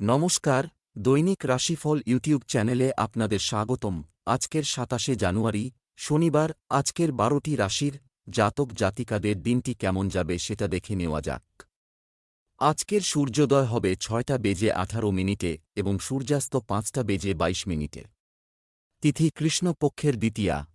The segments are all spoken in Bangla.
নমস্কার, দৈনিক রাশিফল ইউটিউব চ্যানেলে আপনাদের স্বাগতম। আজকের সাতাশে জানুয়ারি, শনিবার, আজকের বারোটি রাশির জাতক জাতিকাদের দিনটি কেমন যাবে সেটা দেখে নেওয়া যাক। আজকের সূর্যোদয় হবে ছয়টা বেজে আঠারো মিনিটে এবং সূর্যাস্ত পাঁচটা বেজে বাইশ মিনিটে। তিথি কৃষ্ণপক্ষের দ্বিতীয়া।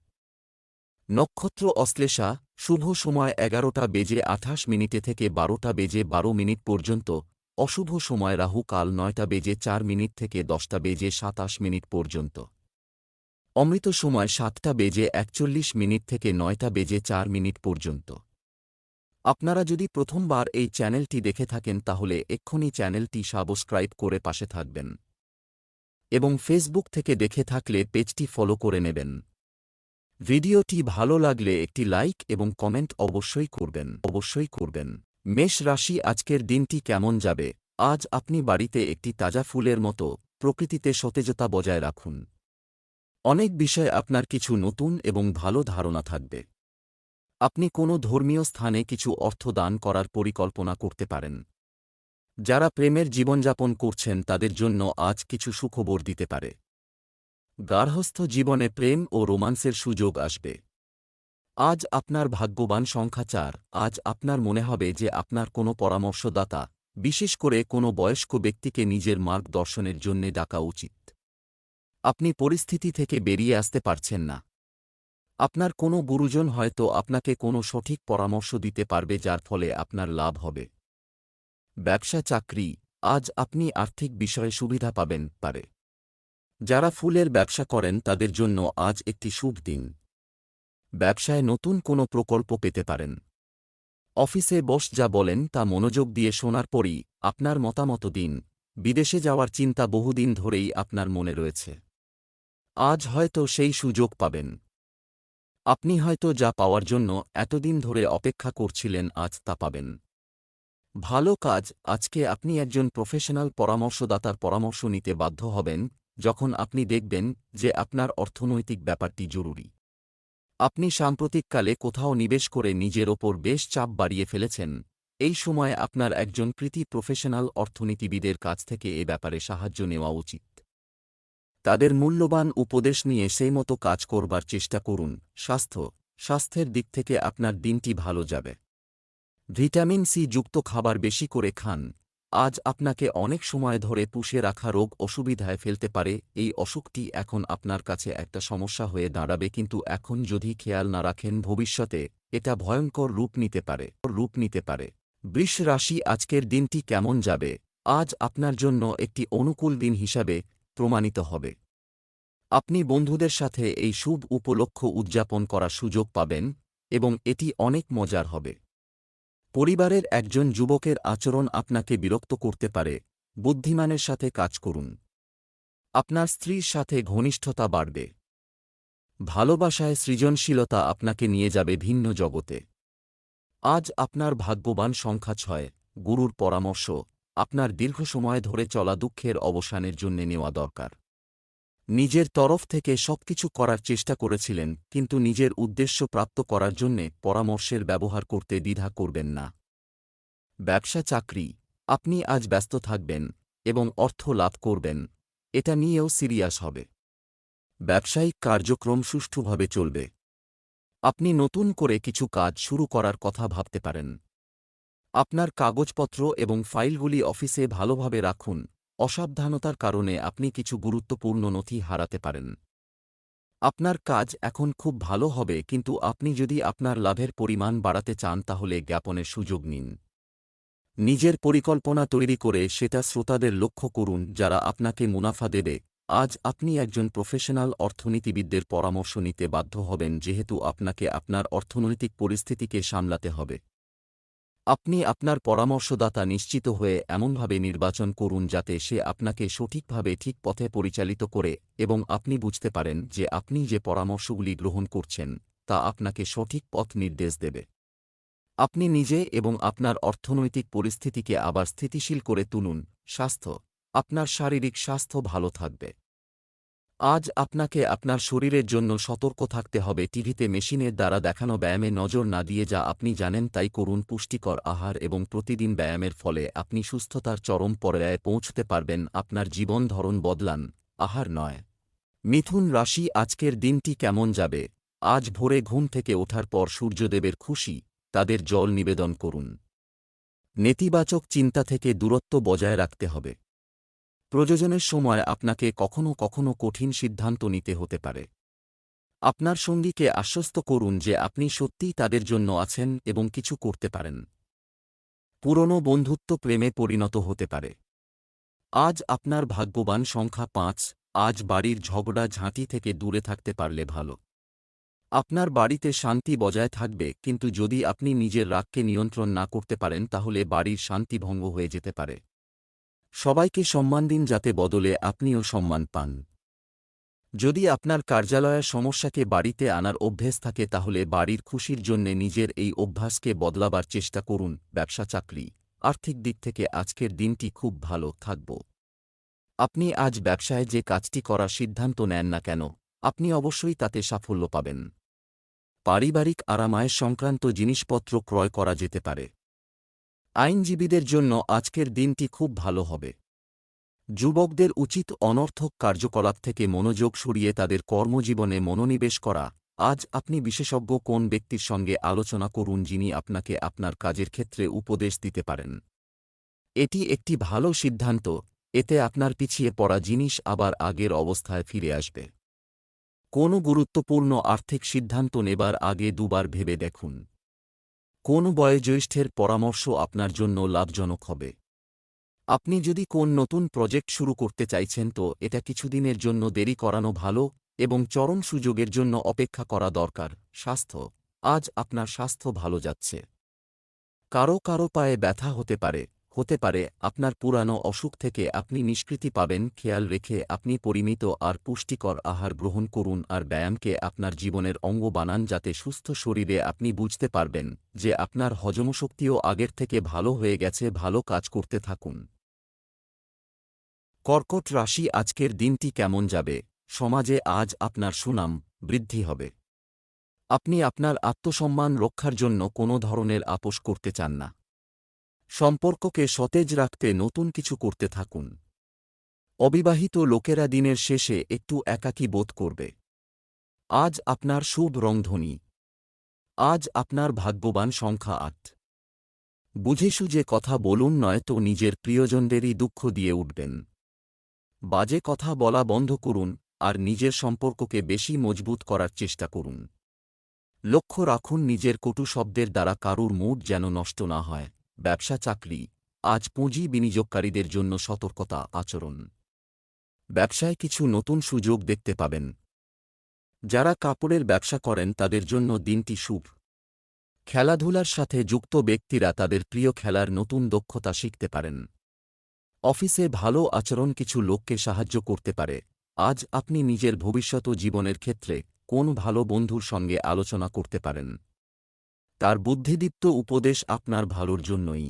নক্ষত্র অশ্লেষা, শুভ সময় এগারোটা বেজে আঠাশ মিনিটে থেকে বারোটা বেজে বারো মিনিট পর্যন্ত অশুভ সময় রাহু কাল নয়টা বেজে চার মিনিট থেকে দশটা বেজে সাতাশ মিনিট পর্যন্ত। অমৃত সময় সাতটা বেজে একচল্লিশ মিনিট থেকে নয়টা বেজে চার মিনিট পর্যন্ত। আপনারা যদি প্রথমবার এই চ্যানেলটি দেখে থাকেন তাহলে এক্ষুনি চ্যানেলটি সাবস্ক্রাইব করে পাশে থাকবেন। এবং ফেসবুক থেকে দেখে থাকলে পেজটি ফলো করে নেবেন। ভিডিওটি ভালো লাগলে একটি লাইক এবং কমেন্ট অবশ্যই করবেন। অবশ্যই করবেন। মেষ রাশি আজকের দিনটি কেমন যাবে? আজ আপনি বাড়িতে একটি তাজা ফুলের মতো, প্রকৃতিতে সতেজতা বজায় রাখুন। অনেক বিষয়ে আপনার কিছু নতুন এবং ভালো ধারণা থাকবে। আপনি কোনো ধর্মীয় স্থানে কিছু অর্থ দান করার পরিকল্পনা করতে পারেন। যারা প্রেমের জীবনযাপন করছেন তাদের জন্য আজ কিছু সুখবর দিতে পারে। গার্হস্থ জীবনে প্রেম ও রোমান্সের সুযোগ আসবে। আজ আপনার ভাগ্যবান সংখ্যা চার। আজ আপনার মনে হবে যে আপনার কোনো পরামর্শদাতা, বিশেষ করে কোনো বয়স্ক ব্যক্তিকে নিজের মার্গদর্শনের জন্যে ডাকা উচিত। আপনি পরিস্থিতি থেকে বেরিয়ে আসতে পারছেন না। আপনার কোনো গুরুজন হয়তো আপনাকে কোনো সঠিক পরামর্শ দিতে পারবে যার ফলে আপনার লাভ হবে। ব্যবসা চাকরি, আজ আপনি আর্থিক বিষয়ে সুবিধা পাবেন পারে। যারা ফুলের ব্যবসা করেন তাদের জন্য আজ একটি শুভ দিন। ব্যবসায় নতুন কোনো প্রকল্প পেতে পারেন। অফিসে বস যা বলেন তা মনোযোগ দিয়ে শোনার পরই আপনার মতামত দিন। বিদেশে যাওয়ার চিন্তা বহুদিন ধরেই আপনার মনে রয়েছে। আজ হয়তো সেই সুযোগ পাবেন। আপনি হয়তো যা পাওয়ার জন্য এতদিন ধরে অপেক্ষা করছিলেন আজ তা পাবেন। ভালো কাজ, আজকে আপনি একজন প্রফেশনাল পরামর্শদাতার পরামর্শ নিতে বাধ্য হবেন, যখন আপনি দেখবেন যে আপনার অর্থনৈতিক ব্যাপারটি জরুরি। আপনি সাম্প্রতিককালে কোথাও নিবেশ করে নিজের ওপর বেশ চাপ বাড়িয়ে ফেলেছেন। এই সময় আপনার একজন কৃতি প্রফেশনাল অর্থনীতিবিদের কাছ থেকে এ ব্যাপারে সাহায্য নেওয়া উচিত। তাদের মূল্যবান উপদেশ নিয়ে সেই মতো কাজ করবার চেষ্টা করুন। স্বাস্থ্য, স্বাস্থ্যের দিক থেকে আপনার দিনটি ভালো যাবে। ভিটামিন সি যুক্ত খাবার বেশি করে খান। আজ আপনাকে অনেক সময় ধরে পুষে রাখা রোগ অসুবিধায় ফেলতে পারে, এই অসুখটি এখন আপনার কাছে একটা সমস্যা হয়ে দাঁড়াবে, কিন্তু এখন যদি খেয়াল না রাখেন ভবিষ্যতে এটা ভয়ঙ্কর রূপ নিতে পারে, রূপ নিতে পারে। বৃষ রাশি আজকের দিনটি কেমন যাবে? আজ আপনার জন্য একটি অনুকূল দিন হিসাবে প্রমাণিত হবে। আপনি বন্ধুদের সাথে এই শুভ উপলক্ষ উদযাপন করার সুযোগ পাবেন এবং এটি অনেক মজার হবে। পরিবারের একজন যুবকের আচরণ আপনাকে বিরক্ত করতে পারে, বুদ্ধিমানের সাথে কাজ করুন। আপনার স্ত্রীর সাথে ঘনিষ্ঠতা বাড়বে। ভালোবাসায় সৃজনশীলতা আপনাকে নিয়ে যাবে ভিন্ন জগতে। আজ আপনার ভাগ্যবান সংখ্যা ছয়, গুরুর পরামর্শ, আপনার দীর্ঘ সময় ধরে চলা দুঃখের অবসানের জন্য নেওয়া দরকার। নিজের তরফ থেকে সবকিছু করার চেষ্টা করেছিলেন, কিন্তু নিজের উদ্দেশ্য প্রাপ্ত করার জন্যে পরামর্শের ব্যবহার করতে দ্বিধা করবেন না। ব্যবসা চাকরি, আপনি আজ ব্যস্ত থাকবেন এবং অর্থ লাভ করবেন, এটা নিয়েও সিরিয়াস হবে। ব্যবসায়িক কার্যক্রম সুষ্ঠুভাবে চলবে। আপনি নতুন করে কিছু কাজ শুরু করার কথা ভাবতে পারেন। আপনার কাগজপত্র এবং ফাইলগুলি অফিসে ভালোভাবে রাখুন অসাবধানতার কারণে আপনি কিছু গুরুত্বপূর্ণ নথি হারাতে পারেন। আপনার কাজ এখন খুব ভালো হবে, কিন্তু আপনি যদি আপনার লাভের পরিমাণ বাড়াতে চান, তাহলে জ্ঞাপনের সুযোগ নিন। নিজের পরিকল্পনা তৈরি করে সেটা শ্রোতাদের লক্ষ্য করুন, যারা আপনাকে মুনাফা দেবে। আজ আপনি একজন প্রফেশনাল অর্থনীতিবিদদের পরামর্শ নিতে বাধ্য হবেন, যেহেতু আপনাকে আপনার অর্থনৈতিক পরিস্থিতিকে সামলাতে হবে। আপনি আপনার পরামর্শদাতা নিশ্চিত হয়ে এমনভাবে নির্বাচন করুন যাতে সে আপনাকে সঠিকভাবে ঠিক পথে পরিচালিত করে এবং আপনি বুঝতে পারেন যে আপনি যে পরামর্শগুলি গ্রহণ করছেন, তা আপনাকে সঠিক পথ নির্দেশ দেবে। আপনি নিজে এবং আপনার অর্থনৈতিক পরিস্থিতিকে আবার স্থিতিশীল করে তুলুন, স্বাস্থ্য, আপনার শারীরিক স্বাস্থ্য ভালো থাকবে। আজ আপনাকে আপনার শরীরের জন্য সতর্ক থাকতে হবে। টিভিতে মেশিনের দ্বারা দেখানো ব্যায়ামে নজর না দিয়ে যা আপনি জানেন তাই করুন। পুষ্টিকর আহার এবং প্রতিদিন ব্যায়ামের ফলে আপনি সুস্থতার চরম পর্যায়ে পৌঁছতে পারবেন। আপনার জীবন ধরন বদলান। আহার নয়। মিথুন রাশি, আজকের দিনটি কেমন যাবে? আজ ভোরে ঘুম থেকে ওঠার পর সূর্যদেবের খুশি। তাদের জল নিবেদন করুন। নেতিবাচক চিন্তা থেকে দূরত্ব বজায় রাখতে হবে। প্রযোজনের সময় আপনাকে কখনো কখনো কঠিন সিদ্ধান্ত নিতে হতে পারে। আপনার সঙ্গীকে আশ্বস্ত করুন যে আপনি সত্যিই তাদের জন্য আছেন এবং কিছু করতে পারেন। পুরনো বন্ধুত্ব প্রেমে পরিণত হতে পারে। আজ আপনার ভাগ্যবান সংখ্যা পাঁচ, আজ বাড়ির ঝগড়া ঝাঁটি থেকে দূরে থাকতে পারলে ভালো। আপনার বাড়িতে শান্তি বজায় থাকবে, কিন্তু যদি আপনি নিজের রাগকে নিয়ন্ত্রণ না করতে পারেন, তাহলে বাড়ির শান্তি ভঙ্গ হয়ে যেতে পারে। সবাইকে সম্মান দিন যাতে বদলে আপনিও সম্মান পান। যদি আপনার কার্যালয়ের সমস্যাকে বাড়িতে আনার অভ্যেস থাকে তাহলে বাড়ির খুশির জন্যে নিজের এই অভ্যাসকে বদলাবার চেষ্টা করুন, ব্যবসা, চাকরি। আর্থিক দিক থেকে আজকের দিনটি খুব ভালো থাকব। আপনি আজ ব্যবসায় যে কাজটি করার সিদ্ধান্ত নেন না কেন, আপনি অবশ্যই তাতে সাফল্য পাবেন। পারিবারিক আরামায়ের সংক্রান্ত জিনিসপত্র ক্রয় করা যেতে পারে। আইনজীবীদের জন্য আজকের দিনটি খুব ভালো হবে। যুবকদের উচিত অনর্থক কার্যকলাপ থেকে মনোযোগ সরিয়ে তাদের কর্মজীবনে মনোনিবেশ করা। আজ আপনি বিশেষজ্ঞ কোন ব্যক্তির সঙ্গে আলোচনা করুন যিনি আপনাকে আপনার কাজের ক্ষেত্রে উপদেশ দিতে পারেন। এটি একটি ভালো সিদ্ধান্ত, এতে আপনার পিছিয়ে পড়া জিনিস আবার আগের অবস্থায় ফিরে আসবে। কোনো গুরুত্বপূর্ণ আর্থিক সিদ্ধান্ত নেবার আগে দুবার ভেবে দেখুন। কোন বয়োজ্যেষ্ঠের পরামর্শ আপনার জন্য লাভজনক হবে? আপনি যদি কোন নতুন প্রজেক্ট শুরু করতে চাইছেন তো এটা কিছুদিনের জন্য দেরি করানো ভালো এবং চরম সুযোগের জন্য অপেক্ষা করা দরকার, স্বাস্থ্য। আজ আপনার স্বাস্থ্য ভালো যাচ্ছে। কারও কারও পায়ে ব্যথা হতে পারে। হতে পারে, আপনার পুরানো অসুখ থেকে আপনি নিষ্কৃতি পাবেন, খেয়াল রেখে আপনি পরিমিত আর পুষ্টিকর আহার গ্রহণ করুন আর ব্যায়ামকে আপনার জীবনের অঙ্গ বানান যাতে সুস্থ শরীরে আপনি বুঝতে পারবেন যে আপনার হজমশক্তিও আগের থেকে ভালো হয়ে গেছে, ভালো কাজ করতে থাকুন। কর্কট রাশি আজকের দিনটি কেমন যাবে? সমাজে আজ আপনার সুনাম বৃদ্ধি হবে। আপনি আপনার আত্মসম্মান রক্ষার জন্য কোনো ধরনের আপোষ করতে চান না। সম্পর্ককে সতেজ রাখতে নতুন কিছু করতে থাকুন। অবিবাহিত লোকেরা দিনের শেষে একটু একাকী বোধ করবে। আজ আপনার শুভ রংধ্বনি আজ আপনার ভাগ্যবান সংখ্যা আট। বুঝে সুঝে কথা বলুন নয়তো নিজের প্রিয়জনদেরই দুঃখ দিয়ে উঠবেন। বাজে কথা বলা বন্ধ করুন আর নিজের সম্পর্ককে বেশি মজবুত করার চেষ্টা করুন। লক্ষ্য রাখুন নিজের কটু শব্দের দ্বারা কারুর মুড যেন নষ্ট না হয়। ব্যবসা চাকরি, আজ পুঁজি বিনিয়োগকারীদের জন্য সতর্কতা আচরণ। ব্যবসায় কিছু নতুন সুযোগ দেখতে পাবেন। যারা কাপড়ের ব্যবসা করেন তাদের জন্য দিনটি শুভ। খেলাধুলার সাথে যুক্ত ব্যক্তিরা তাদের প্রিয় খেলার নতুন দক্ষতা শিখতে পারেন। অফিসে ভালো আচরণ কিছু লোককে সাহায্য করতে পারে। আজ আপনি নিজের ভবিষ্যৎ জীবনের ক্ষেত্রে কোন ভালো বন্ধুর সঙ্গে আলোচনা করতে পারেন। তার বুদ্ধিদীপ্ত উপদেশ আপনার ভালোর জন্যই।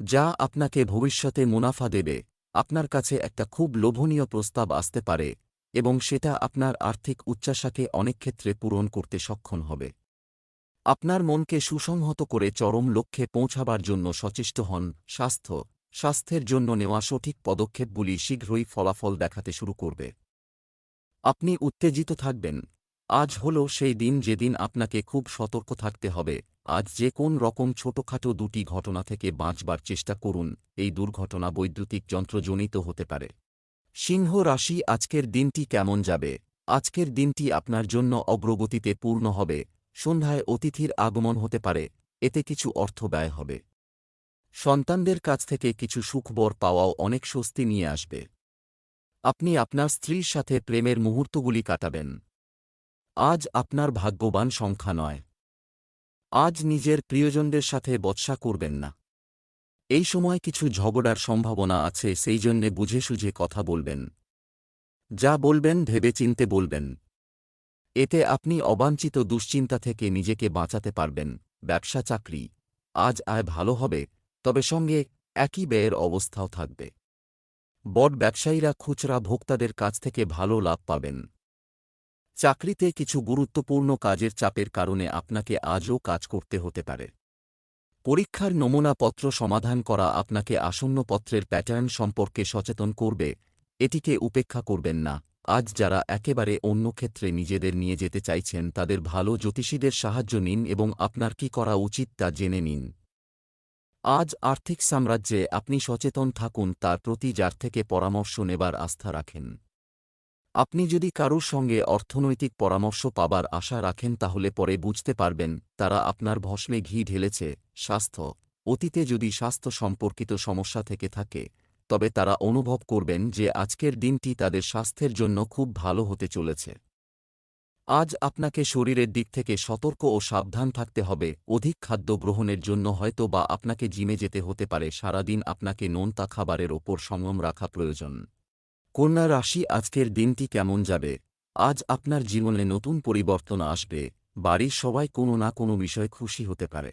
যা আপনাকে ভবিষ্যতে মুনাফা দেবে, আপনার কাছে একটা খুব লোভনীয় প্রস্তাব আসতে পারে, এবং সেটা আপনার আর্থিক উচ্চাশাকে অনেক ক্ষেত্রে পূরণ করতে সক্ষম হবে। আপনার মনকে সুসংহত করে চরম লক্ষ্যে পৌঁছাবার জন্য সচেষ্ট হন, স্বাস্থ্য, স্বাস্থ্যের জন্য নেওয়া সঠিক পদক্ষেপগুলি শীঘ্রই ফলাফল দেখাতে শুরু করবে। আপনি উত্তেজিত থাকবেন আজ হল সেই দিন যেদিন আপনাকে খুব সতর্ক থাকতে হবে। আজ যে কোন রকম ছোটখাটো দুটি ঘটনা থেকে বাঁচবার চেষ্টা করুন, এই দুর্ঘটনা বৈদ্যুতিক যন্ত্রজনিত হতে পারে। সিংহ রাশি, আজকের দিনটি কেমন যাবে? আজকের দিনটি আপনার জন্য অগ্রগতিতে পূর্ণ হবে। সন্ধ্যায় অতিথির আগমন হতে পারে, এতে কিছু অর্থ ব্যয় হবে। সন্তানদের কাছ থেকে কিছু সুখবর পাওয়াও অনেক স্বস্তি নিয়ে আসবে। আপনি আপনার স্ত্রীর সাথে প্রেমের মুহূর্তগুলি কাটাবেন। আজ আপনার ভাগ্যবান সংখ্যা নয়। আজ নিজের প্রিয়জনদের সাথে বৎসা করবেন না। এই সময় কিছু ঝগড়ার সম্ভাবনা আছে, সেই জন্যে বুঝে সুঝে কথা বলবেন। যা বলবেন ভেবে চিনতে বলবেন। এতে আপনি অবাঞ্ছিত দুশ্চিন্তা থেকে নিজেকে বাঁচাতে পারবেন। ব্যবসা, চাকরি, আজ আয় ভালো হবে, তবে সঙ্গে একই ব্যয়ের অবস্থাও থাকবে। বট ব্যবসায়ীরা খুচরা ভোক্তাদের কাছ থেকে ভালো লাভ পাবেন। চাকরিতে কিছু গুরুত্বপূর্ণ কাজের চাপের কারণে আপনাকে আজও কাজ করতে হতে পারে। পরীক্ষার নমুনাপত্র সমাধান করা আপনাকে আসন্ন পত্রের প্যাটার্ন সম্পর্কে সচেতন করবে, এটিকে উপেক্ষা করবেন না। আজ যারা একেবারে অন্য ক্ষেত্রে নিজেদের নিয়ে যেতে চাইছেন, তাদের ভালো জ্যোতিষীদের সাহায্য নিন এবং আপনার কি করা উচিত তা জেনে নিন। আজ আর্থিক সাম্রাজ্যে আপনি সচেতন থাকুন, তার প্রতি যার থেকে পরামর্শ নেবার আস্থা রাখেন। আপনি যদি কারোর সঙ্গে অর্থনৈতিক পরামর্শ পাবার আশা রাখেন তাহলে পরে বুঝতে পারবেন, তারা আপনার ভস্মে ঘি ঢেলেছে, স্বাস্থ্য। অতীতে যদি স্বাস্থ্য সম্পর্কিত সমস্যা থেকে থাকে, তবে তারা অনুভব করবেন যে আজকের দিনটি তাদের স্বাস্থ্যের জন্য খুব ভালো হতে চলেছে। আজ আপনাকে শরীরের দিক থেকে সতর্ক ও সাবধান থাকতে হবে, অধিক খাদ্য গ্রহণের জন্য হয়তো বা আপনাকে জিমে যেতে হতে পারে, সারাদিন আপনাকে নোনতা খাবারের ওপর সংযম রাখা প্রয়োজন। কন্যা রাশি, আজকের দিনটি কেমন যাবে? আজ আপনার জীবনে নতুন পরিবর্তন আসবে। বাড়ির সবাই কোনো না কোনো বিষয়ে খুশি হতে পারে।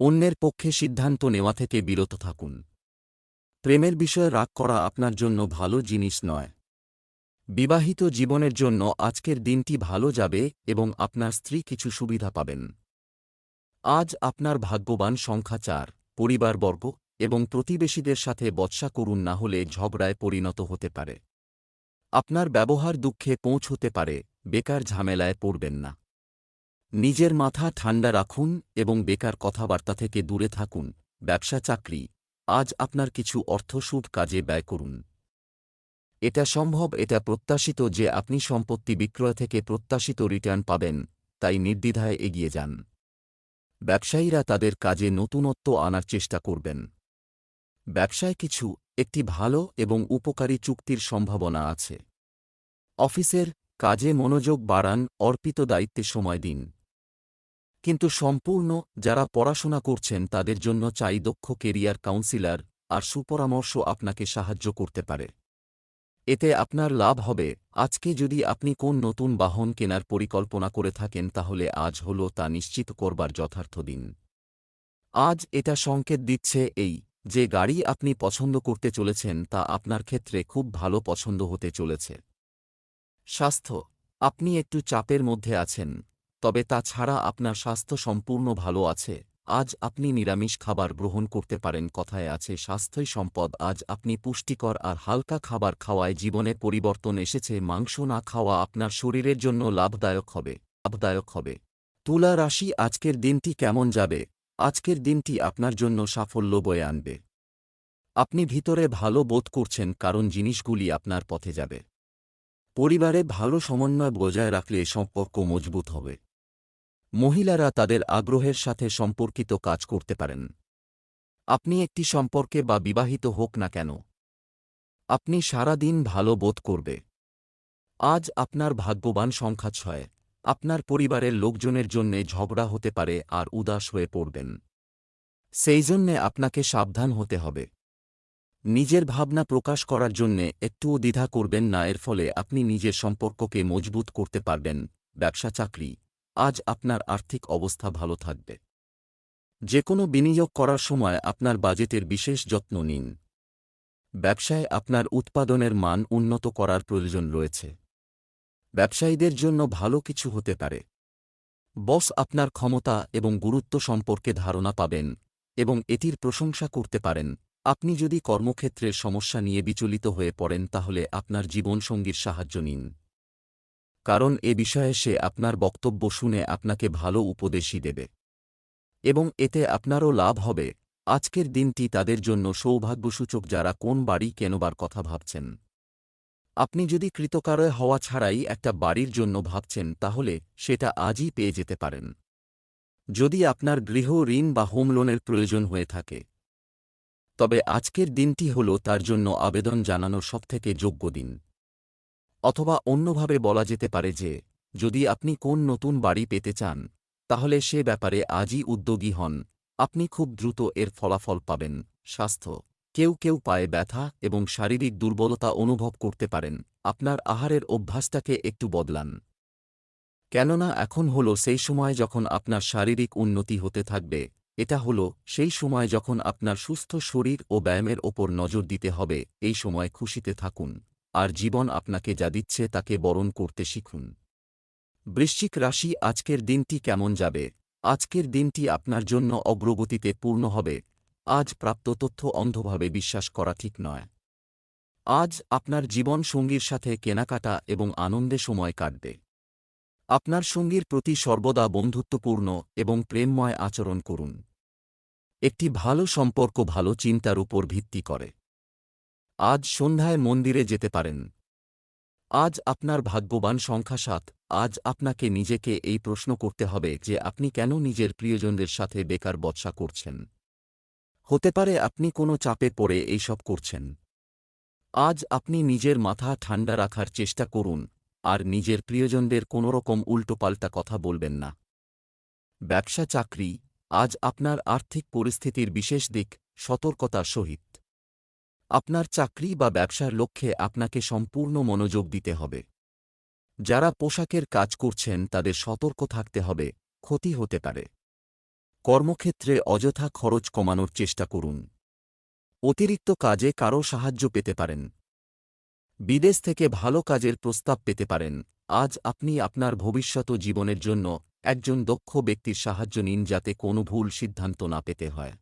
অন্যের পক্ষে সিদ্ধান্ত নেওয়া থেকে বিরত থাকুন। প্রেমের বিষয়ে রাগ করা আপনার জন্য ভালো জিনিস নয়। বিবাহিত জীবনের জন্য আজকের দিনটি ভালো যাবে এবং আপনার স্ত্রী কিছু সুবিধা পাবেন। আজ আপনার ভাগ্যবান সংখ্যা চার, পরিবারবর্গ এবং প্রতিবেশীদের সাথে বৎসা করুন না হলে ঝগড়ায় পরিণত হতে পারে। আপনার ব্যবহার দুঃখে পৌঁছতে পারে, বেকার ঝামেলায় পড়বেন না। নিজের মাথা ঠান্ডা রাখুন এবং বেকার কথাবার্তা থেকে দূরে থাকুন, ব্যবসা চাকরি, আজ আপনার কিছু অর্থ শুভ কাজে ব্যয় করুন। এটা সম্ভব, এটা প্রত্যাশিত যে আপনি সম্পত্তি বিক্রয় থেকে প্রত্যাশিত রিটার্ন পাবেন, তাই নির্দ্বিধায় এগিয়ে যান। ব্যবসায়ীরা তাদের কাজে নতুনত্ব আনার চেষ্টা করবেন। ব্যবসায় কিছু, একটি ভালো এবং উপকারী চুক্তির সম্ভাবনা আছে। অফিসের কাজে মনোযোগ বাড়ান, অর্পিত দায়িত্বে সময় দিন। কিন্তু সম্পূর্ণ যারা পড়াশোনা করছেন তাদের জন্য চাই দক্ষ কেরিয়ার কাউন্সিলর আর সুপরামর্শ আপনাকে সাহায্য করতে পারে। এতে আপনার লাভ হবে। আজকে যদি আপনি কোন নতুন বাহন কেনার পরিকল্পনা করে থাকেন তাহলে আজ হল তা নিশ্চিত করবার যথার্থ দিন। আজ এটা সংকেত দিচ্ছে এই যে গাড়ি আপনি পছন্দ করতে চলেছেন তা আপনার ক্ষেত্রে খুব ভালো পছন্দ হতে চলেছে। স্বাস্থ্য, আপনি একটু চাপের মধ্যে আছেন, তবে তা ছাড়া আপনার স্বাস্থ্য সম্পূর্ণ ভালো আছে। আজ আপনি নিরামিষ খাবার গ্রহণ করতে পারেন, কথায় আছে, স্বাস্থ্যই সম্পদ। আজ আপনি পুষ্টিকর আর হালকা খাবার খাওয়ায় জীবনে পরিবর্তন এসেছে, মাংস না খাওয়া আপনার শরীরের জন্য লাভদায়ক হবে লাভদায়ক হবে। তুলা রাশি, আজকের দিনটি কেমন যাবে? আজকের দিনটি আপনার জন্য সাফল্য বয়ে আনবে। আপনি ভিতরে ভালো বোধ করছেন কারণ জিনিসগুলি আপনার পথে যাবে। পরিবারে ভালো সমন্বয় বজায় রাখলে সম্পর্ক মজবুত হবে। মহিলারা তাদের আগ্রহের সাথে সম্পর্কিত কাজ করতে পারেন। আপনি একটি সম্পর্কে বা বিবাহিত হোক না কেন। আপনি সারা দিন ভালো বোধ করবে। আজ আপনার ভাগ্যবান সংখ্যা ছয়। আপনার পরিবারের লোকজনের জন্যে ঝগড়া হতে পারে আর উদাস হয়ে পড়বেন। সেই জন্যে আপনাকে সাবধান হতে হবে। নিজের ভাবনা প্রকাশ করার জন্যে একটুও দ্বিধা করবেন না, এর ফলে আপনি নিজের সম্পর্ককে মজবুত করতে পারবেন, ব্যবসা, চাকরি। আজ আপনার আর্থিক অবস্থা ভালো থাকবে। যে কোনো বিনিয়োগ করার সময় আপনার বাজেটের বিশেষ যত্ন নিন। ব্যবসায় আপনার উৎপাদনের মান উন্নত করার প্রয়োজন রয়েছে। ব্যবসায়ীদের জন্য ভালো কিছু হতে পারে। বস আপনার ক্ষমতা এবং গুরুত্ব সম্পর্কে ধারণা পাবেন এবং এটির প্রশংসা করতে পারেন। আপনি যদি কর্মক্ষেত্রের সমস্যা নিয়ে বিচলিত হয়ে পড়েন, তাহলে আপনার জীবনসঙ্গীর সাহায্য নিন। কারণ এ বিষয়ে সে আপনার বক্তব্য শুনে আপনাকে ভালো উপদেশই দেবে। এবং এতে আপনারও লাভ হবে। আজকের দিনটি তাদের জন্য সৌভাগ্যসূচক যারা কোন বাড়ি কেনবার কথা ভাবছেন। আপনি যদি কৃতকারয় হওয়া ছাড়াই একটা বাড়ির জন্য ভাবছেন, তাহলে সেটা আজই পেয়ে যেতে পারেন। যদি আপনার গৃহ ঋণ বা হোম লোনের প্রয়োজন হয়ে থাকে। তবে আজকের দিনটি হল তার জন্য আবেদন জানানোর সবথেকে যোগ্য দিন। অথবা অন্যভাবে বলা যেতে পারে যে, যদি আপনি কোন নতুন বাড়ি পেতে চান, তাহলে সে ব্যাপারে আজই উদ্যোগী হন। আপনি খুব দ্রুত এর ফলাফল পাবেন। স্বাস্থ্য কেউ কেউ পায়ে ব্যথা এবং শারীরিক দুর্বলতা অনুভব করতে পারেন, আপনার আহারের অভ্যাসটাকে একটু বদলান। কেননা এখন হল সেই সময় যখন আপনার শারীরিক উন্নতি হতে থাকবে, এটা হল সেই সময় যখন আপনার সুস্থ শরীর ও ব্যায়ামের ওপর নজর দিতে হবে, এই সময় খুশিতে থাকুন, আর জীবন আপনাকে যা দিচ্ছে তাকে বরণ করতে শিখুন। বৃশ্চিক রাশি, আজকের দিনটি কেমন যাবে? আজকের দিনটি আপনার জন্য অগ্রগতিতে পূর্ণ হবে। আজ প্রাপ্ত তথ্য অন্ধভাবে বিশ্বাস করা ঠিক নয়। আজ আপনার জীবন সঙ্গীর সাথে কেনাকাটা এবং আনন্দে সময় কাটবে। আপনার সঙ্গীর প্রতি সর্বদা বন্ধুত্বপূর্ণ এবং প্রেমময় আচরণ করুন। একটি ভালো সম্পর্ক ভালো চিন্তার উপর ভিত্তি করে। আজ সন্ধ্যায় মন্দিরে যেতে পারেন। আজ আপনার ভাগ্যবান সংখ্যা সাত। আজ আপনাকে নিজেকে এই প্রশ্ন করতে হবে যে আপনি কেন নিজের প্রিয়জনদের সাথে বেকার বৎসা করছেন। হতে পারে আপনি কোনো চাপে পড়ে এইসব করছেন। আজ আপনি নিজের মাথা ঠান্ডা রাখার চেষ্টা করুন, আর নিজের প্রিয়জনদের কোনোরকম উল্টোপাল্টা কথা বলবেন না। ব্যবসা চাকরি, আজ আপনার আর্থিক পরিস্থিতির বিশেষ দিক, সতর্কতার সহিত। আপনার চাকরি বা ব্যবসার লক্ষ্যে আপনাকে সম্পূর্ণ মনোযোগ দিতে হবে। যারা পোশাকের কাজ করছেন তাদের সতর্ক থাকতে হবে, ক্ষতি হতে পারে। কর্মক্ষেত্রে অযথা খরচ কমানোর চেষ্টা করুন। অতিরিক্ত কাজে কারও সাহায্য পেতে পারেন। বিদেশ থেকে ভালো কাজের প্রস্তাব পেতে পারেন। আজ আপনি আপনার ভবিষ্যৎ জীবনের জন্য একজন দক্ষ ব্যক্তির সাহায্য নিন যাতে কোনো ভুল সিদ্ধান্ত না পেতে হয়।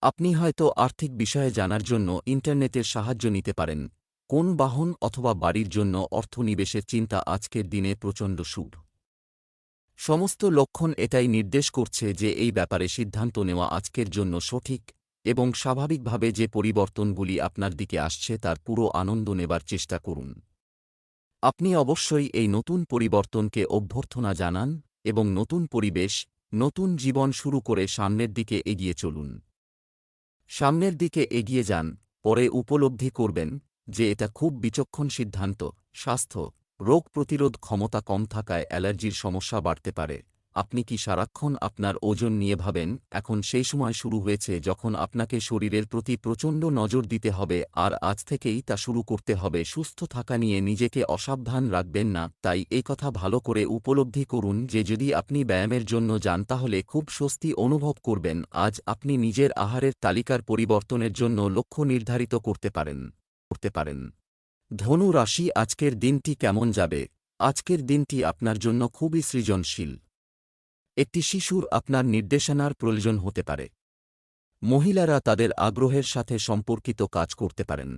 আপনি হয়তো আর্থিক বিষয়ে জানার জন্য ইন্টারনেটের সাহায্য নিতে পারেন। কোন বাহন অথবা বাড়ির জন্য অর্থনিবেশের চিন্তা আজকের দিনে প্রচণ্ড সুর সমস্ত লক্ষণ এটাই নির্দেশ করছে যে এই ব্যাপারে সিদ্ধান্ত নেওয়া আজকের জন্য সঠিক এবং স্বাভাবিকভাবে যে পরিবর্তনগুলি আপনার দিকে আসছে তার পুরো আনন্দ নেবার চেষ্টা করুন। আপনি অবশ্যই এই নতুন পরিবর্তনকে অভ্যর্থনা জানান এবং নতুন পরিবেশ, নতুন জীবন শুরু করে সামনের দিকে এগিয়ে চলুন। সামনের দিকে এগিয়ে যান, পরে উপলব্ধি করবেন যে এটা খুব বিচক্ষণ সিদ্ধান্ত, স্বাস্থ্য রোগ প্রতিরোধ ক্ষমতা কম থাকায় অ্যালার্জির সমস্যা বাড়তে পারে। আপনি কি সারাক্ষণ আপনার ওজন নিয়ে ভাবেন? এখন সেই সময় শুরু হয়েছে যখন আপনাকে শরীরের প্রতি প্রচণ্ড নজর দিতে হবে আর আজ থেকেই তা শুরু করতে হবে। সুস্থ থাকা নিয়ে নিজেকে অসাবধান রাখবেন না। তাই এই কথা ভালো করে উপলব্ধি করুন যে যদি আপনি ব্যায়ামের জন্য যান তাহলে খুব স্বস্তি অনুভব করবেন। আজ আপনি নিজের আহারের তালিকার পরিবর্তনের জন্য লক্ষ্য নির্ধারিত করতে পারেন। করতে পারেন। ধনু রাশি, আজকের দিনটি কেমন যাবে? আজকের দিনটি আপনার জন্য খুবই সৃজনশীল। একটি শিশুর আপনার নির্দেশনার প্রয়োজন হতে পারে। মহিলারা তাদের আগ্রহের সাথে সম্পর্কিত কাজ করতে পারেন।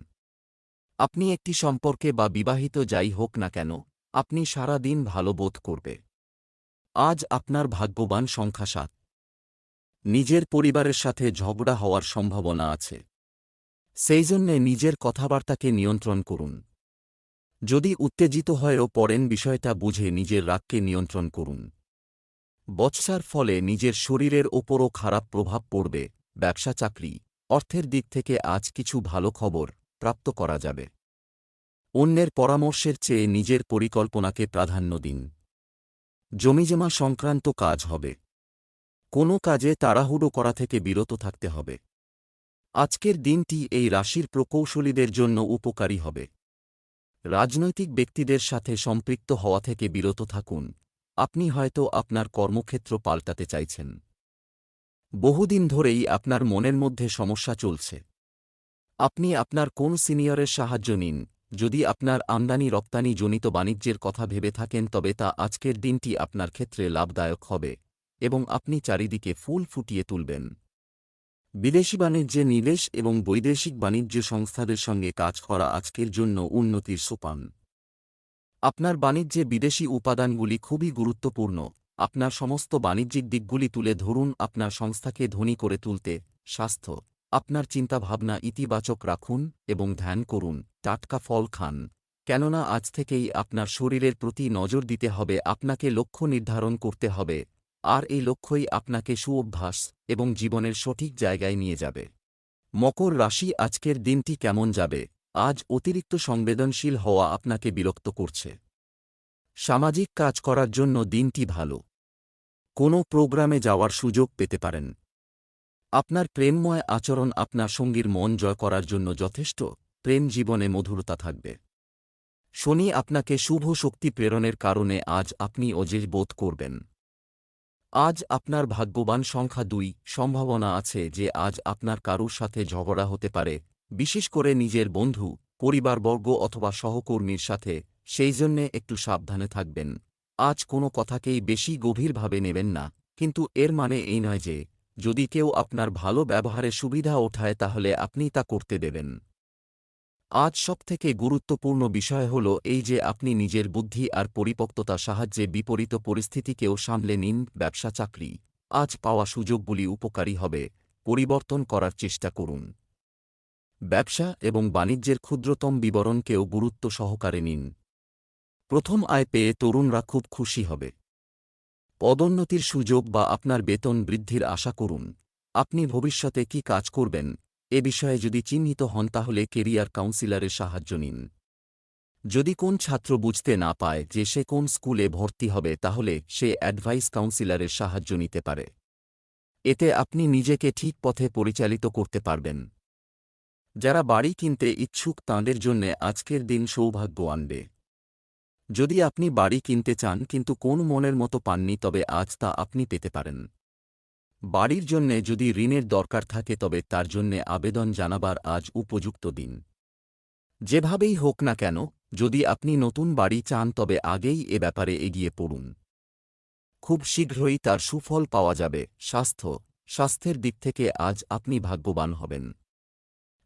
আপনি একটি সম্পর্কে বা বিবাহিত যাই হোক না কেন, আপনি সারা দিন ভালো বোধ করবে। আজ আপনার ভাগ্যবান সংখ্যা সাত। নিজের পরিবারের সাথে ঝগড়া হওয়ার সম্ভাবনা আছে। সেই জন্যে নিজের কথাবার্তাকে নিয়ন্ত্রণ করুন। যদি উত্তেজিত হয়েও পড়েন বিষয়টা বুঝে নিজের রাগকে নিয়ন্ত্রণ করুন। বৎসার ফলে নিজের শরীরের ওপরও খারাপ প্রভাব পড়বে, ব্যবসা চাকরি, অর্থের দিক থেকে আজ কিছু ভালো খবর প্রাপ্ত করা যাবে। অন্যের পরামর্শের চেয়ে নিজের পরিকল্পনাকে প্রাধান্য দিন। জমিজমা সংক্রান্ত কাজ হবে। কোনো কাজে তাড়াহুড়ো করা থেকে বিরত থাকতে হবে। আজকের দিনটি এই রাশির প্রকৌশলীদের জন্য উপকারী হবে। রাজনৈতিক ব্যক্তিদের সাথে সম্পৃক্ত হওয়া থেকে বিরত থাকুন। আপনি হয়তো আপনার কর্মক্ষেত্র পাল্টাতে চাইছেন। বহুদিন ধরেই আপনার মনের মধ্যে সমস্যা চলছে। আপনি আপনার কোন সিনিয়রের সাহায্য নিন। যদি আপনার আমদানি রপ্তানি জনিত বাণিজ্যের কথা ভেবে থাকেন, তবে তা আজকের দিনটি আপনার ক্ষেত্রে লাভদায়ক হবে এবং আপনি চারিদিকে ফুল ফুটিয়ে তুলবেন। বিদেশি বাণিজ্যে নিবেশ এবং বৈদেশিক বাণিজ্য সংস্থাদের সঙ্গে কাজ করা আজকের জন্য উন্নতির সোপান। আপনার বাণিজ্যে বিদেশি উপাদানগুলি খুবই গুরুত্বপূর্ণ। আপনার সমস্ত বাণিজ্যিক দিকগুলি তুলে ধরুন, আপনার সংস্থাকে ধনী করে তুলতে। স্বাস্থ্য। আপনার চিন্তাভাবনা ইতিবাচক রাখুন এবং ধ্যান করুন। টাটকা ফল খান। কেননা আজ থেকেই আপনার শরীরের প্রতি নজর দিতে হবে, আপনাকে লক্ষ্য নির্ধারণ করতে হবে। আর এই লক্ষ্যই আপনাকে সুঅভ্যাস এবং জীবনের সঠিক জায়গায় নিয়ে যাবে। মকর রাশি, আজকের দিনটি কেমন যাবে? আজ অতিরিক্ত সংবেদনশীল হওয়া আপনাকে বিরক্ত করছে। সামাজিক কাজ করার জন্য দিনটি ভালো। কোনো প্রোগ্রামে যাওয়ার সুযোগ পেতে পারেন। আপনার প্রেমময় আচরণ আপনার সঙ্গীর মন জয় করার জন্য যথেষ্ট। প্রেম জীবনে মধুরতা থাকবে। শনি, আপনাকে শুভ শক্তি প্রেরণের কারণে আজ আপনি অজের বোধ করবেন। আজ আপনার ভাগ্যবান সংখ্যা দুই। সম্ভাবনা আছে যে আজ আপনার কারুর সাথে ঝগড়া হতে পারে, বিশেষ করে নিজের বন্ধু, পরিবারবর্গ অথবা সহকর্মীর সাথে, সেই জন্যে একটু সাবধানে থাকবেন। আজ কোনো কথাকেই বেশি গভীরভাবে নেবেন না, কিন্তু এর মানে এই নয় যে, যদি কেউ আপনার ভালো ব্যবহারে সুবিধা ওঠায় তাহলে আপনি তা করতে দেবেন। আজ সবথেকে গুরুত্বপূর্ণ বিষয় হল এই যে আপনি নিজের বুদ্ধি আর পরিপক্ততা সাহায্যে বিপরীত পরিস্থিতিকেও সামলে নিন ব্যবসা চাকরি। আজ পাওয়া সুযোগগুলি উপকারী হবে। পরিবর্তন করার চেষ্টা করুন। ব্যবসা এবং বাণিজ্যের ক্ষুদ্রতম বিবরণকেও গুরুত্ব সহকারে নিন। প্রথম আয় পেয়ে তরুণরা খুব খুশি হবে। পদোন্নতির সুযোগ বা আপনার বেতন বৃদ্ধির আশা করুন। আপনি ভবিষ্যতে কি কাজ করবেন? এ বিষয়ে যদি চিহ্নিত হন তাহলে কেরিয়ার কাউন্সিলরের সাহায্য নিন। যদি কোন ছাত্র বুঝতে না পায় যে সে কোন স্কুলে ভর্তি হবে, তাহলে সে অ্যাডভাইস কাউন্সিলরের সাহায্য নিতে পারে। এতে আপনি নিজেকে ঠিক পথে পরিচালিত করতে পারবেন। যারা বাড়ি কিনতে ইচ্ছুক, তাঁদের জন্যে আজকের দিন সৌভাগ্য আনবে। যদি আপনি বাড়ি কিনতে চান, কিন্তু কোন মনের মতো পাননি, তবে আজ তা আপনি পেতে পারেন। বাড়ির জন্যে যদি ঋণের দরকার থাকে তবে তার জন্যে আবেদন জানাবার আজ উপযুক্ত দিন। যেভাবেই হোক না কেন, যদি আপনি নতুন বাড়ি চান তবে আগেই এ ব্যাপারে এগিয়ে পড়ুন। খুব শীঘ্রই তার সুফল পাওয়া যাবে। স্বাস্থ্য, স্বাস্থ্যের দিক থেকে আজ আপনি ভাগ্যবান হবেন।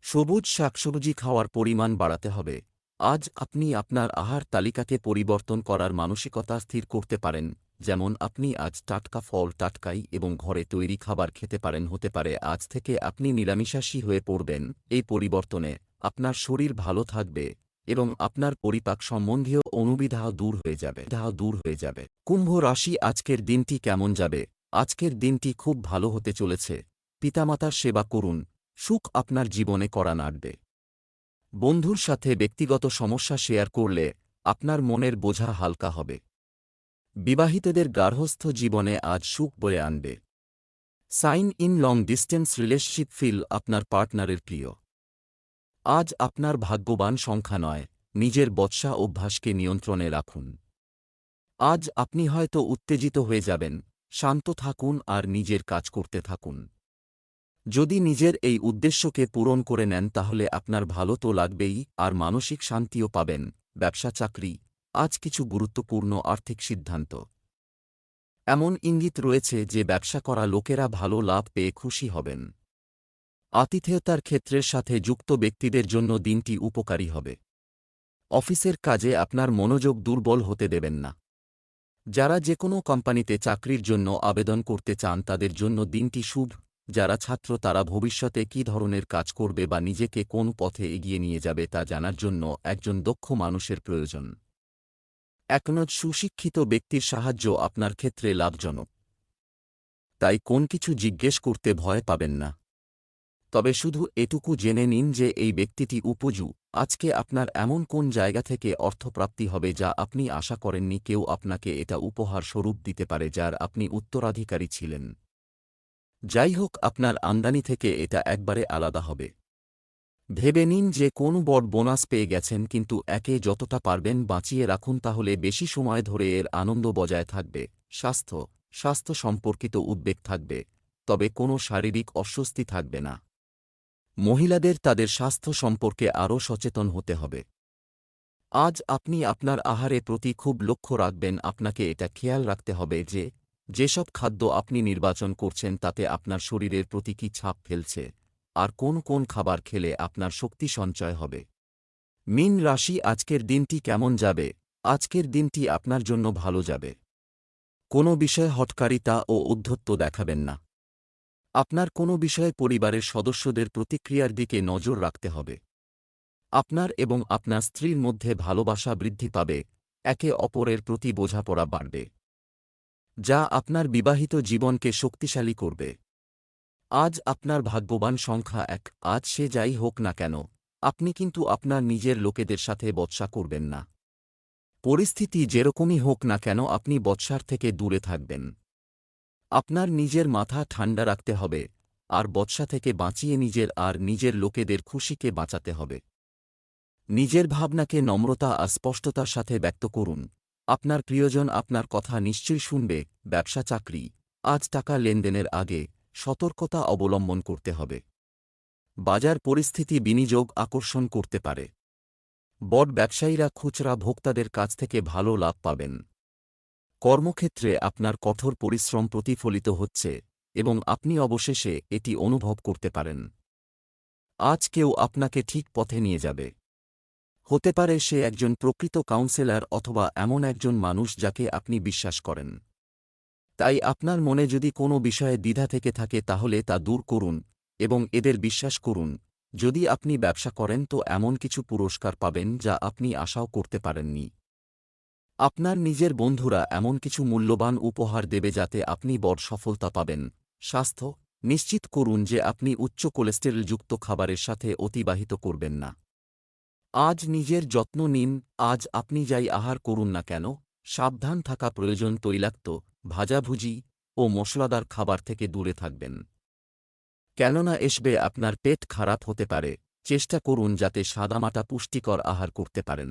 সবুজ শাকসবজি খাওয়ার পরিমাণ বাড়াতে হবে। আজ আপনি আপনার আহার তালিকাকে পরিবর্তন করার মানসিকতা স্থির করতে পারেন। যেমন আপনি আজ টাটকা ফল টাটকাই এবং ঘরে তৈরি খাবার খেতে পারেন, হতে পারে আজ থেকে আপনি নিরামিষাশী হয়ে পড়বেন। এই পরিবর্তনে আপনার শরীর ভালো থাকবে এবং আপনার পরিপাক সম্বন্ধীয় অনুবিধা দূর হয়ে যাবে। ধাও দূর হয়ে যাবে। কুম্ভ রাশি আজকের দিনটি কেমন যাবে? আজকের দিনটি খুব ভালো হতে চলেছে। পিতামাতার সেবা করুন। সুখ আপনার জীবনে করা নাড়বে। বন্ধুর সাথে ব্যক্তিগত সমস্যা শেয়ার করলে আপনার মনের বোঝা হালকা হবে। বিবাহিতদের গার্হস্থ জীবনে আজ সুখ বয়ে আনবে। Sign in long distance relationship feel আপনার পার্টনারের প্রিয়। আজ আপনার ভাগ্যবান সংখ্যা নয়, নিজের বৎসা অভ্যাসকে নিয়ন্ত্রণে রাখুন। আজ আপনি হয়তো উত্তেজিত হয়ে যাবেন, শান্ত থাকুন আর নিজের কাজ করতে থাকুন। যদি নিজের এই উদ্দেশ্যকে পূরণ করে নেন তাহলে আপনার ভালো তো লাগবেই আর মানসিক শান্তিও পাবেন, ব্যবসা চাকরি আজ কিছু গুরুত্বপূর্ণ আর্থিক সিদ্ধান্ত। এমন ইঙ্গিত রয়েছে যে ব্যবসা করা লোকেরা ভালো লাভ পেয়ে খুশি হবেন। আতিথেয়তার ক্ষেত্রের সাথে যুক্ত ব্যক্তিদের জন্য দিনটি উপকারী হবে। অফিসের কাজে আপনার মনোযোগ দুর্বল হতে দেবেন না। যারা যে কোনো কোম্পানিতে চাকরির জন্য আবেদন করতে চান তাদের জন্য দিনটি শুভ। যারা ছাত্র তারা ভবিষ্যতে কী ধরনের কাজ করবে বা নিজেকে কোন পথে এগিয়ে নিয়ে যাবে তা জানার জন্য একজন দক্ষ মানুষের প্রয়োজন। একনজ সুশিক্ষিত ব্যক্তির সাহায্য আপনার ক্ষেত্রে লাভজনক। তাই কোন কিছু জিজ্ঞেস করতে ভয় পাবেন না। তবে শুধু এটুকু জেনে নিন যে এই ব্যক্তিটি উপজু। আজকে আপনার এমন কোন জায়গা থেকে অর্থপ্রাপ্তি হবে যা আপনি আশা করেননি কেউ আপনাকে এটা উপহার স্বরূপ দিতে পারে যার আপনি উত্তরাধিকারী ছিলেন। যাই হোক, আপনার আমদানি থেকে এটা একবারে আলাদা হবে। ভেবে নিন যে কোন বড় বোনাস পেয়ে গেছেন, কিন্তু একে যতটা পারবেন বাঁচিয়ে রাখুন, তাহলে বেশি সময় ধরে এর আনন্দ বজায় থাকবে, স্বাস্থ্য স্বাস্থ্য সম্পর্কিত উদ্বেগ থাকবে, তবে কোনো শারীরিক অস্বস্তি থাকবে না। মহিলাদের তাদের স্বাস্থ্য সম্পর্কে আরও সচেতন হতে হবে। আজ আপনি আপনার আহারে প্রতি খুব লক্ষ্য রাখবেন, আপনাকে এটা খেয়াল রাখতে হবে যে, যেসব খাদ্য আপনি নির্বাচন করছেন, তাতে আপনার শরীরের প্রতি কী ছাপ ফেলছে। আর কোন কোন খাবার খেলে আপনার শক্তি সঞ্চয় হবে। মিন রাশি, আজকের দিনটি কেমন যাবে? আজকের দিনটি আপনার জন্য ভালো যাবে। কোনো বিষয়ে হটকারিতা ও উদ্ধত্ত দেখাবেন না। আপনার কোনো বিষয়ে পরিবারের সদস্যদের প্রতিক্রিয়ার দিকে নজর রাখতে হবে। আপনার এবং আপনার স্ত্রীর মধ্যে ভালোবাসা বৃদ্ধি পাবে, একে অপরের প্রতি বোঝাপড়া বাড়বে। যা আপনার বিবাহিত জীবনকে শক্তিশালী করবে। আজ আপনার ভাগ্যবান সংখ্যা এক, আজ সে যাই হোক না কেন, আপনি কিন্তু আপনার নিজের লোকেদের সাথে বৎসা করবেন না। পরিস্থিতি যেরকমই হোক না কেন, আপনি বৎসার থেকে দূরে থাকবেন। আপনার নিজের মাথা ঠান্ডা রাখতে হবে, আর বৎসা থেকে বাঁচিয়ে নিজের আর নিজের লোকেদের খুশিকে বাঁচাতে হবে। নিজের ভাবনাকে নম্রতা আর স্পষ্টতার সাথে ব্যক্ত করুন। আপনার প্রিয়জন আপনার কথা নিশ্চয়ই শুনবে, ব্যবসা, চাকরি, আজ টাকা লেনদেনের আগে সতর্কতা অবলম্বন করতে হবে। বাজার পরিস্থিতি বিনিয়োগ আকর্ষণ করতে পারে। বড ব্যবসায়ীরা খুচরা ভোক্তাদের কাছ থেকে ভালো লাভ পাবেন। কর্মক্ষেত্রে আপনার কঠোর পরিশ্রম প্রতিফলিত হচ্ছে এবং আপনি অবশেষে এটি অনুভব করতে পারেন। আজ কেউ আপনাকে ঠিক পথে নিয়ে যাবে। হতে পারে সে একজন প্রকৃত কাউন্সেলর অথবা এমন একজন মানুষ যাকে আপনি বিশ্বাস করেন। তাই আপনার মনে যদি কোনো বিষয়ে দ্বিধা থেকে থাকে তাহলে তা দূর করুন এবং এদের বিশ্বাস করুন। যদি আপনি ব্যবসা করেন তো এমন কিছু পুরস্কার পাবেন যা আপনি আশাও করতে পারেননি। আপনার নিজের বন্ধুরা এমন কিছু মূল্যবান উপহার দেবে যাতে আপনি বড় সফলতা পাবেন। স্বাস্থ্য, নিশ্চিত করুন যে আপনি উচ্চ কোলেস্টেরলযুক্ত খাবারের সাথে অতিবাহিত করবেন না। আজ নিজের যত্ন নিন, আজ আপনি যাই আহার করুন না কেন, সাবধান থাকা প্রয়োজন তৈলাক্ত ভাজাভুজি ও মশলাদার খাবার থেকে দূরে থাকবেন। কেননা এসবে আপনার পেট খারাপ হতে পারে। চেষ্টা করুন যাতে সাদামাটা পুষ্টিকর আহার করতে পারেন।